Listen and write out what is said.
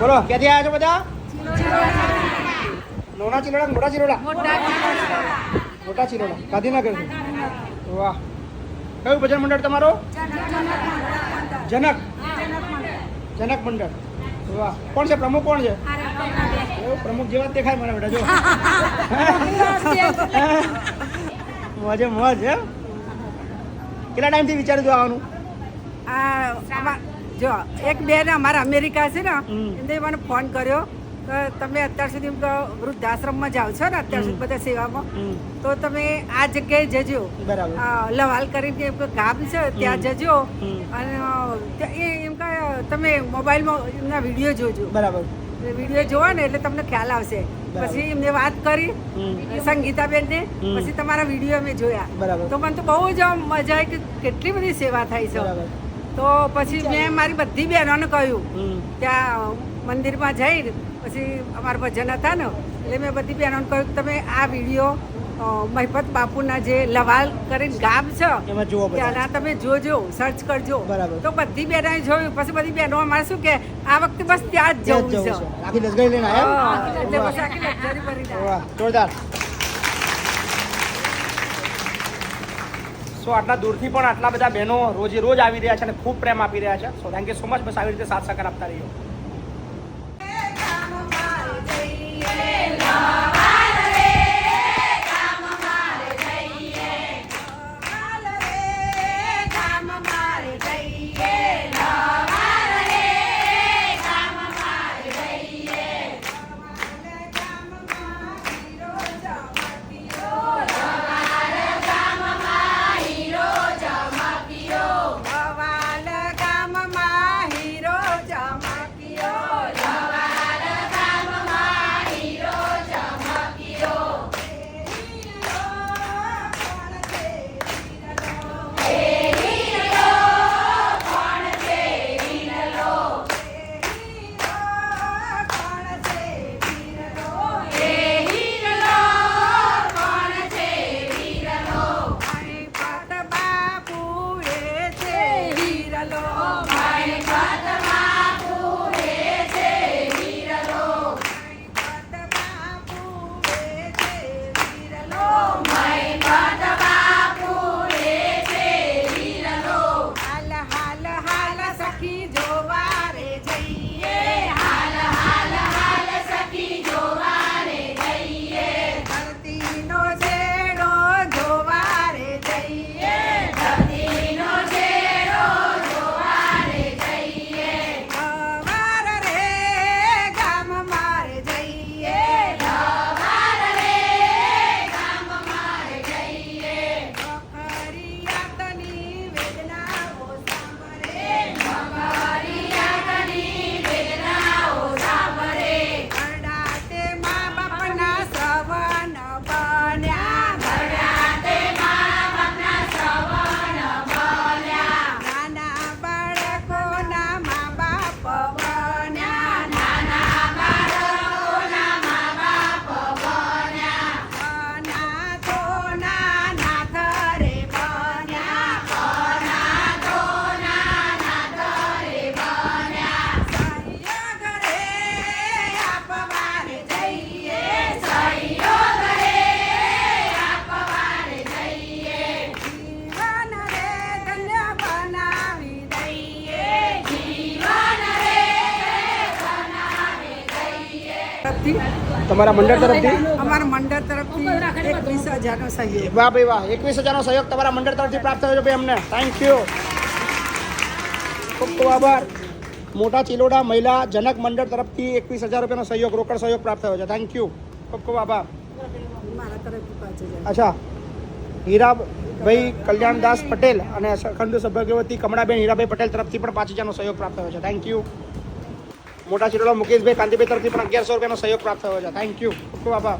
બોલો, ક્યાંથી આવ્યા છો બધા? નોના ચિલોડા મોટા ચિલોડા? મોટા ચિલોડા, ગાંધીનગર. વાહ. કયું ભજન મંડળ તમારો? જનક. જનક મંડળ. વાહ. કોણ છે? પ્રમુખ કોણ છે? પ્રમુખ જેવા દેખાય મને બેટા, જો. મોજે મોજ, હે? કેટલા ટાઈમથી વિચાર્યું આવવાનું આ જો એક બેન અમારા અમેરિકા છે ને એમને મને ફોન કર્યો કે તમે અત્યાર સુધી એમ કહો વૃદ્ધાશ્રમમાં જાઓ છો ને અત્યાર સુધી બધા સેવામાં. તો તમે આ જગ્યાએ જજો. લવાલ કરીને એક ગામ છે ત્યાં જજો. અને એ એમ કે તમે મોબાઈલમાં એમના વીડિયો જોજો. બરાબર. વીડિયો જોવો ને એટલે તમને ખ્યાલ આવશે. પછી એમને વાત કરી સંગીતાબેનને સંગીતાબેન ને પછી તમારા વીડિયો અમે જોયા. તો મને તો બહુ જ મજા આવી કે કેટલી બધી સેવા થાય છે. બરાબર. તો પછી મેં મારી બધી બહેનોને કહ્યું ત્યાં મંદિરમાં જઈ પછી અમારા ભજન હતા ને એટલે મેં બધી બહેનોને કહ્યું કે તમે આ વીડિયો મહિપત બાપુના જે લવાલ કરીને ગામ છે ત્યાંના તમે જોજો સર્ચ કરજો. બરાબર. તો બધી બહેનોએ જોયું. પછી બધી બહેનો અમારે શું કે આ વખતે બસ ત્યાં જ જવું છે. એટલે પછી આખી જોરદાર. સો આટલા દૂરથી પણ આટલા બધા બહેનો રોજે રોજ આવી રહ્યા છે અને ખૂબ પ્રેમ આપી રહ્યા છે. So thank you so much બસ આવી રીતે સાથ સહકાર આપતા રહીએ. oh તરફથી. તમારા મંડળ તરફથી? અમારા મંડળ તરફથી એકવીસ હજારનો સહયોગ. વાહ ભાઈ વાહ એકવીસ હજારનો સહયોગ તમારા મંડળ તરફથી પ્રાપ્ત થયો છે ભાઈ અમને. થેન્ક યુ ખૂબ ખૂબ આભાર. મોટા ચિલોડા મહિલા જનક મંડળ તરફથી એકવીસ હજાર રૂપિયાનો સહયોગ રોકડ સહયોગ પ્રાપ્ત થયો છે. થેન્ક યુ ખૂબ ખૂબ આભાર. અચ્છા. હીરાભાઈ કલ્યાણદાસ પટેલ અને ખંડ સભ્યવતી કમળાબેન હીરાભાઈ પટેલ તરફથી પણ પાંચ હજારનો સહયોગ પ્રાપ્ત થયો છે. થેન્ક યુ મોટા ચિલોડા મુકેશભાઈ, કાંતિભાઈ તરફથી પણ અગિયારસો રૂપિયાનો સહયોગ પ્રાપ્ત થયો છે. થેન્ક યુ ખૂબ આભાર.